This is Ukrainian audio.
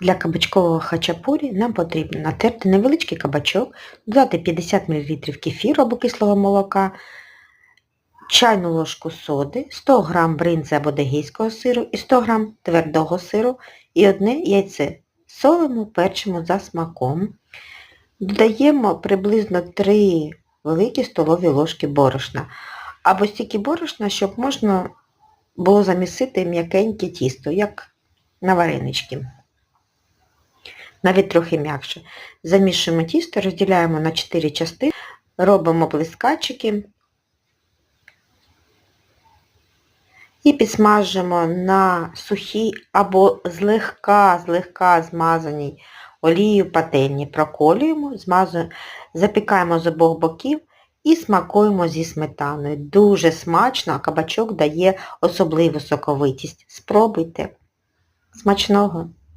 Для кабачкового хачапурі нам потрібно натерти невеличкий кабачок, додати 50 мл кефіру або кислого молока, чайну ложку соди, 100 г бринзи або дегейського сиру і 100 г твердого сиру і одне яйце. Солимо, перчимо за смаком. Додаємо приблизно 3 великі столові ложки борошна. Або стільки борошна, щоб можна було замісити м'якеньке тісто, як на варенички. Навіть трохи м'якше. Замішуємо тісто, розділяємо на 4 частини, робимо блискачики і підсмажимо на сухій або злегка, злегка змазаній олією пательні. Проколюємо, змазуємо, запікаємо з обох боків і смакуємо зі сметаною. Дуже смачно, а кабачок дає особливу соковитість. Спробуйте. Смачного!